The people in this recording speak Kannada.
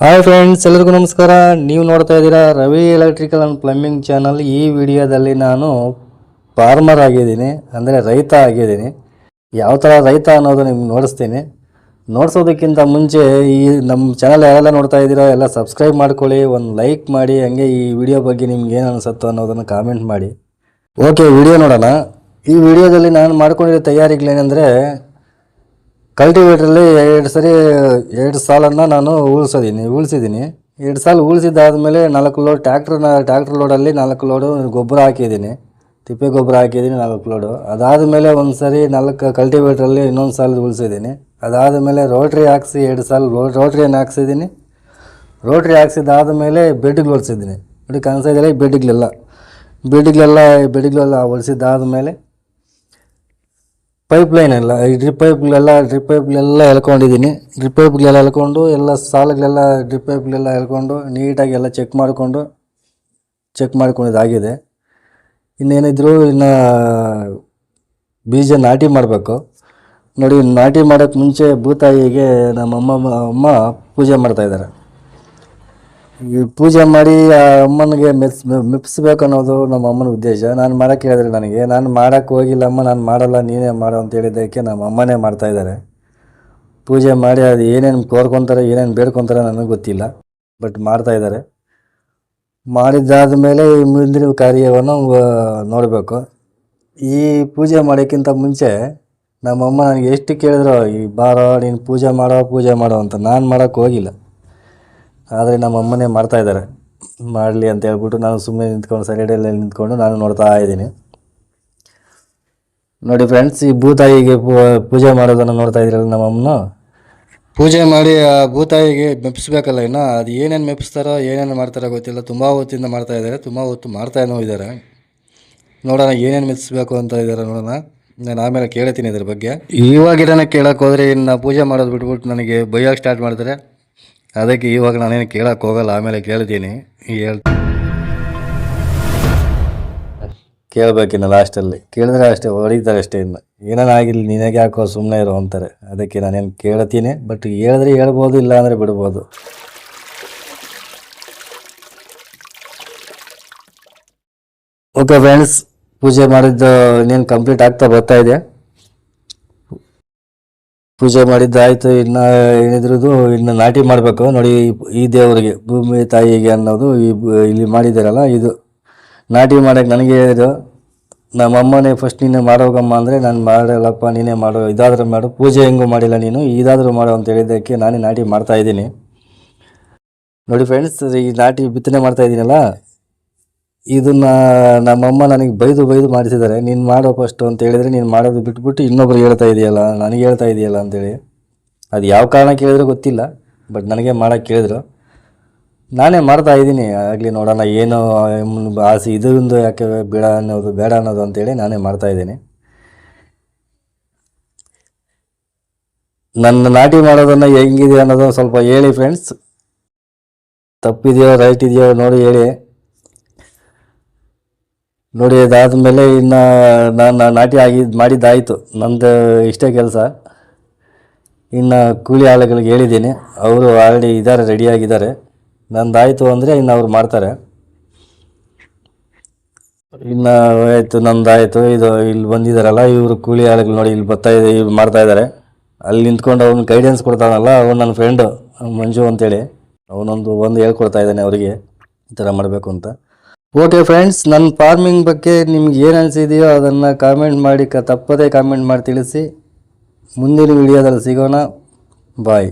ಹಾಯ್ ಫ್ರೆಂಡ್ಸ್ ಎಲ್ಲರಿಗೂ ನಮಸ್ಕಾರ. ನೀವು ನೋಡ್ತಾ ಇದ್ದೀರಾ Ravi electrical and plumbing channel ಈ ವಿಡಿಯೋದಲ್ಲಿ ನಾನು ಫಾರ್ಮರ್ ಆಗಿದ್ದೀನಿ, ಅಂದರೆ ರೈತ ಆಗಿದ್ದೀನಿ. ಯಾವ ಥರ ರೈತ ಅನ್ನೋದು ನಿಮ್ಗೆ ನೋಡಿಸ್ತೀನಿ. ನೋಡಿಸೋದಕ್ಕಿಂತ ಮುಂಚೆ ಈ ನಮ್ಮ ಚಾನಲ್ ಯಾರೆಲ್ಲ ನೋಡ್ತಾ ಇದ್ದೀರೋ, ಎಲ್ಲ ಸಬ್ಸ್ಕ್ರೈಬ್ ಮಾಡ್ಕೊಳ್ಳಿ, ಒಂದು ಲೈಕ್ ಮಾಡಿ, ಹಂಗೆ ಈ ವಿಡಿಯೋ ಬಗ್ಗೆ ನಿಮ್ಗೆ ಏನು ಅನಿಸುತ್ತೋ ಅನ್ನೋದನ್ನು ಕಾಮೆಂಟ್ ಮಾಡಿ. ಓಕೆ ವಿಡಿಯೋ ನೋಡೋಣ. ಈ ವಿಡಿಯೋದಲ್ಲಿ ನಾನು ಮಾಡ್ಕೊಂಡಿರೋ ತಯಾರಿಗಳೇನೆಂದರೆ ಕಲ್ಟಿವೇಟ್ರಲ್ಲಿ ಎರಡು ಸರಿ, ಎರಡು ಸಾಲನ್ನು ನಾನು ಉಳಿಸೋದೀನಿ ಉಳಿಸಿದ್ದೀನಿ. ಎರಡು ಸಾಲ ಉಳಿಸಿದ್ದಾದಮೇಲೆ ನಾಲ್ಕು ಲೋಡ್ ಟ್ಯಾಕ್ಟ್ರನ್ನ ಟ್ಯಾಕ್ಟ್ರ್ ಲೋಡಲ್ಲಿ ನಾಲ್ಕು ಲೋಡು ಗೊಬ್ಬರ ಹಾಕಿದ್ದೀನಿ. ತಿಪ್ಪೆ ಗೊಬ್ಬರ ಹಾಕಿದ್ದೀನಿ ನಾಲ್ಕು ಲೋಡು. ಅದಾದಮೇಲೆ ಒಂದು ಸರಿ ನಾಲ್ಕು ಕಲ್ಟಿವೇಟ್ರಲ್ಲಿ ಇನ್ನೊಂದು ಸಾಲ ಉಳಿಸಿದ್ದೀನಿ. ಅದಾದಮೇಲೆ ರೋಟ್ರಿ ಹಾಕ್ಸಿ ಎರಡು ಸಾಲ ರೋಟ್ರಿಯನ್ನು ಹಾಕ್ಸಿದ್ದೀನಿ. ರೋಟ್ರಿ ಹಾಕ್ಸಿದ್ದಾದ ಮೇಲೆ ಬೆಡ್ಗಳು ಹೊಡ್ಸಿದ್ದೀನಿ ನೋಡಿ ಕನಸಿದ್ರೆ ಬೆಡ್ಗಳೆಲ್ಲ. ಬೆಡ್ಗಳೆಲ್ಲ ಬೆಡ್ಗಳೆಲ್ಲ ಹೊಡ್ಸಿದ್ದಾದ ಮೇಲೆ ಪೈಪ್ ಲೈನ್ ಎಲ್ಲ, ಈ ಡ್ರಿಪ್ ಪೈಪ್ಗಳೆಲ್ಲ ಡ್ರಿಪ್ ಪೈಪ್ಗಳೆಲ್ಲ ಎಳ್ಕೊಂಡಿದ್ದೀನಿ. ಡ್ರಿಪ್ ಪೈಪ್ಗಳೆಲ್ಲ ಎಳ್ಕೊಂಡು, ಎಲ್ಲ ಸಾಲಗಳೆಲ್ಲ ಡ್ರಿಪ್ ಪೈಪ್ಗಳೆಲ್ಲ ಎಳ್ಕೊಂಡು ನೀಟಾಗಿ ಎಲ್ಲ ಚೆಕ್ ಮಾಡಿಕೊಂಡು ಚೆಕ್ ಮಾಡ್ಕೊಂಡಿದ್ದಾಗಿದೆ ಇನ್ನೇನಿದ್ರು ಇನ್ನು ಬೀಜ ನಾಟಿ ಮಾಡಬೇಕು. ನೋಡಿ, ನಾಟಿ ಮಾಡೋಕ್ಕೆ ಮುಂಚೆ ಭೂತಾಯಿಗೆ ನಮ್ಮ ಅಮ್ಮ ಅಮ್ಮ ಪೂಜೆ ಮಾಡ್ತಾಯಿದ್ದಾರೆ ಈ ಪೂಜೆ ಮಾಡಿ ಆ ಅಮ್ಮನಿಗೆ ಮೆಸ್ ಮೆಪ್ಪಿಸ್ಬೇಕು ಅನ್ನೋದು ನಮ್ಮ ಅಮ್ಮನ ಉದ್ದೇಶ. ನಾನು ಮಾಡೋಕ್ಕೆ ಹೇಳಿದ್ರೆ ನನಗೆ. ನಾನು ಮಾಡೋಕ್ಕೆ ಹೋಗಿಲ್ಲ ಅಮ್ಮ, ನಾನು ಮಾಡಲ್ಲ, ನೀನೇ ಮಾಡು ಅಂತ ಹೇಳಿದ್ದಕ್ಕೆ ನಮ್ಮ ಅಮ್ಮನೇ ಮಾಡ್ತಾ ಇದ್ದಾರೆ. ಪೂಜೆ ಮಾಡಿ ಅದು ಏನೇನು ಕೋರ್ಕೊತಾರೆ ಏನೇನು ಬೇಡ್ಕೊತಾರೆ ನನಗೆ ಗೊತ್ತಿಲ್ಲ. ಬಟ್ ಮಾಡ್ತಾ ಇದ್ದಾರೆ. ಮಾಡಿದ್ದಾದ ಮೇಲೆ ಮುಂದಿನ ಕಾರ್ಯವನ್ನು ನೋಡಬೇಕು. ಈ ಪೂಜೆ ಮಾಡೋಕ್ಕಿಂತ ಮುಂಚೆ ನಮ್ಮಮ್ಮ ನನಗೆ ಎಷ್ಟು ಕೇಳಿದ್ರು, ಈ ಬಾರೋ, ನೀನು ಪೂಜೆ ಮಾಡೋ ಪೂಜೆ ಮಾಡೋ ಅಂತ ನಾನು ಮಾಡೋಕ್ಕೆ ಹೋಗಿಲ್ಲ. ಆದರೆ ನಮ್ಮ ಅಮ್ಮನೇ ಮಾಡ್ತಾ ಇದ್ದಾರೆ. ಮಾಡಲಿ ಅಂತ ಹೇಳ್ಬಿಟ್ಟು ನಾನು ಸುಮ್ಮನೆ ನಿಂತ್ಕೊಂಡು ಸೈಡಲ್ಲಿ ನಿಂತ್ಕೊಂಡು ನಾನು ನೋಡ್ತಾ ಇದ್ದೀನಿ. ನೋಡಿ ಫ್ರೆಂಡ್ಸ್ ಈ ಭೂತಾಯಿಗೆ ಪೂ- ಪೂಜೆ ಮಾಡೋದನ್ನು ನೋಡ್ತಾ ಇದ್ದೀರಲ್ಲ ನಮ್ಮ ಅಮ್ಮನ? ಪೂಜೆ ಮಾಡಿ ಆ ಭೂತಾಯಿಗೆ ಮೆಪ್ಪಿಸ್ಬೇಕಲ್ಲ ಇನ್ನು? ಅದು ಏನೇನು ಮೆಪ್ಪಿಸ್ತಾರೋ ಏನೇನು ಮಾಡ್ತಾರೋ ಗೊತ್ತಿಲ್ಲ. ತುಂಬ ಹೊತ್ತಿಂದ ಮಾಡ್ತಾ ಇದ್ದಾರೆ. ತುಂಬ ಹೊತ್ತು ಮಾಡ್ತಾನೂ ಇದ್ದಾರೆ. ನೋಡೋಣ ಏನೇನು ಮೆಪ್ಪಿಸ್ಬೇಕು ಅಂತ ಇದ್ದಾರೆ ನೋಡೋಣ. ನಾನು ಆಮೇಲೆ ಕೇಳ್ತೀನಿ ಇದ್ರ ಬಗ್ಗೆ. ಇವಾಗಿನ ಕೇಳೋಕ್ಕೆ ಹೋದರೆ ಇನ್ನು ಪೂಜೆ ಮಾಡೋದು ಬಿಟ್ಬಿಟ್ಟು ನನಗೆ ಬೈಯೋಕೆ ಸ್ಟಾರ್ಟ್ ಮಾಡ್ತಾರೆ. ಅದಕ್ಕೆ ಇವಾಗ ನಾನೇನು ಕೇಳಕ್ಕೆ ಹೋಗಲ್ಲ, ಆಮೇಲೆ ಕೇಳ್ತೀನಿ. ಹೇಳ್. ಕೇಳಬೇಕಿನ್ನು ಲಾಸ್ಟಲ್ಲಿ. ಕೇಳಿದ್ರೆ ಅಷ್ಟೇ, ಹೊಡಿತಾರೆ ಅಷ್ಟೇ ಇನ್ನು. ಏನಾನ ಆಗಿಲ್ಲ ನಿನಗೆ ಯಾಕೋ ಸುಮ್ಮನೆ ಇರೋ ಅಂತಾರೆ. ಅದಕ್ಕೆ ನಾನೇನು ಕೇಳ್ತೀನಿ ಬಟ್ ಹೇಳಿದ್ರೆ ಹೇಳ್ಬೋದು ಇಲ್ಲ ಅಂದರೆ ಬಿಡ್ಬೋದು. ಓಕೆ ಫ್ರೆಂಡ್ಸ್ ಪೂಜೆ ಮಾಡಿದ್ದು ಇನ್ನೇನು ಕಂಪ್ಲೀಟ್ ಆಗ್ತಾ ಬರ್ತಾ ಇದೆ. ಪೂಜೆ ಮಾಡಿದ್ದಾಯ್ತು, ಇನ್ನು ಏನಿದ್ರದ್ದು ಇನ್ನು ನಾಟಿ ಮಾಡಬೇಕು. ನೋಡಿ, ಈ- ದೇವರಿಗೆ, ಭೂಮಿ ತಾಯಿಗೆ ಅನ್ನೋದು ಈ ಇಲ್ಲಿ ಮಾಡಿದ್ದೀರಲ್ಲ ಇದು ನಾಟಿ ಮಾಡೋಕ್ಕೆ ನನಗೆ ಹೇಳಿದ್ರು ನಮ್ಮ ಅಮ್ಮನೇ ಫಸ್ಟ್ ನೀನೇ ಮಾಡೋಗಮ್ಮ ಅಂದರೆ ನಾನು ಮಾಡಲ್ಲಪ್ಪ, ನೀನೇ ಮಾಡು, ಇದಾದರೂ ಮಾಡು, ಪೂಜೆ ಹೆಂಗೂ ಮಾಡಿಲ್ಲ ನೀನು, ಇದಾದರೂ ಮಾಡು ಅಂತ ಹೇಳಿದ್ದಕ್ಕೆ ನಾನೇ ನಾಟಿ ಮಾಡ್ತಾ ಇದ್ದೀನಿ. ನೋಡಿ ಫ್ರೆಂಡ್ಸ್ ಈ ನಾಟಿ ಬಿತ್ತನೆ ಮಾಡ್ತಾ ಇದ್ದೀನಲ್ಲ ಇದನ್ನ ನಮ್ಮಮ್ಮ ನನಗೆ ಬೈದು ಬೈದು ಮಾಡಿಸಿದ್ದಾರೆ. ನೀನು ಮಾಡೋ ಫಸ್ಟು ಅಂತ ಹೇಳಿದ್ರೆ ನೀನು ಮಾಡೋದು ಬಿಟ್ಬಿಟ್ಟು ಇನ್ನೊಬ್ರು ಹೇಳ್ತಾ ಇದೆಯಲ್ಲ, ನನಗೆ ಹೇಳ್ತಾ ಇದೆಯಲ್ಲ ಅಂತೇಳಿ. ಅದು ಯಾವ ಕಾರಣ ಹೇಳಿದ್ರು ಗೊತ್ತಿಲ್ಲ ಬಟ್ ನನಗೆ ಮಾಡೋಕ್ಕೆ ಕೇಳಿದ್ರು. ನಾನೇ ಮಾಡ್ತಾ ಇದ್ದೀನಿ, ಆಗಲಿ ನೋಡೋಣ ಏನು, ಆಸೆ ಇದರಿಂದ ಯಾಕೆ ಬೇಡ ಅನ್ನೋದು ಬೇಡ ಅನ್ನೋದು ಅಂತೇಳಿ ನಾನೇ ಮಾಡ್ತಾ ಇದ್ದೀನಿ. ನನ್ನ ನಾಟಿ ಮಾಡೋದನ್ನು ಹೆಂಗಿದೆ ಅನ್ನೋದು ಸ್ವಲ್ಪ ಹೇಳಿ ಫ್ರೆಂಡ್ಸ್ ತಪ್ಪಿದೆಯೋ ರೈಟ್ ಇದೆಯೋ, ನೋಡಿ ಹೇಳಿ. ನೋಡಿ ಅದಾದಮೇಲೆ ಇನ್ನು ನಾನು ನಾಟಿ ಆಗಿ ಮಾಡಿದ್ದಾಯಿತು. ನಂದು ಇಷ್ಟೇ ಕೆಲಸ. ಇನ್ನು ಕೂಲಿ ಆಳುಗಳಿಗೆ ಹೇಳಿದ್ದೀನಿ. ಅವರು ಆಲ್ರೆಡಿ ಇದ್ದಾರೆ ರೆಡಿಯಾಗಿದ್ದಾರೆ ನಂದಾಯಿತು ಅಂದರೆ ಇನ್ನು ಅವ್ರು ಮಾಡ್ತಾರೆ. ಇನ್ನು ಆಯಿತು, ನಂದಾಯಿತು. ಇದು ಇಲ್ಲಿ ಬಂದಿದ್ದಾರಲ್ಲ ಇವರು ಕೂಲಿ ಆಳುಗಳು ನೋಡಿ, ಇಲ್ಲಿ ಬರ್ತಾ ಇದೆ ಇಲ್ಲಿ ಮಾಡ್ತಾ ಇದ್ದಾರೆ ಅಲ್ಲಿ ನಿಂತ್ಕೊಂಡು ಅವ್ನು ಗೈಡೆನ್ಸ್ ಕೊಡ್ತಾನಲ್ಲ, ಅವನು ನನ್ನ ಫ್ರೆಂಡು ಮಂಜು ಅಂತೇಳಿ. ಅವನೊಂದು ಒಂದು ಹೇಳ್ಕೊಡ್ತಾ ಇದ್ದಾನೆ ಅವರಿಗೆ, ಈ ಥರ ಮಾಡಬೇಕು ಅಂತ. ಓಕೆ ಫ್ರೆಂಡ್ಸ್ ನನ್ನ ಫಾರ್ಮಿಂಗ್ ಬಗ್ಗೆ ನಿಮ್ಗೆ ಏನು ಅನಿಸಿದೆಯೋ ಅದನ್ನು ಕಾಮೆಂಟ್ ಮಾಡಿ ಕ ತಪ್ಪದೇ ಕಾಮೆಂಟ್ ಮಾಡಿ ತಿಳಿಸಿ. ಮುಂದಿನ ವಿಡಿಯೋದಲ್ಲಿ ಸಿಗೋಣ. ಬಾಯ್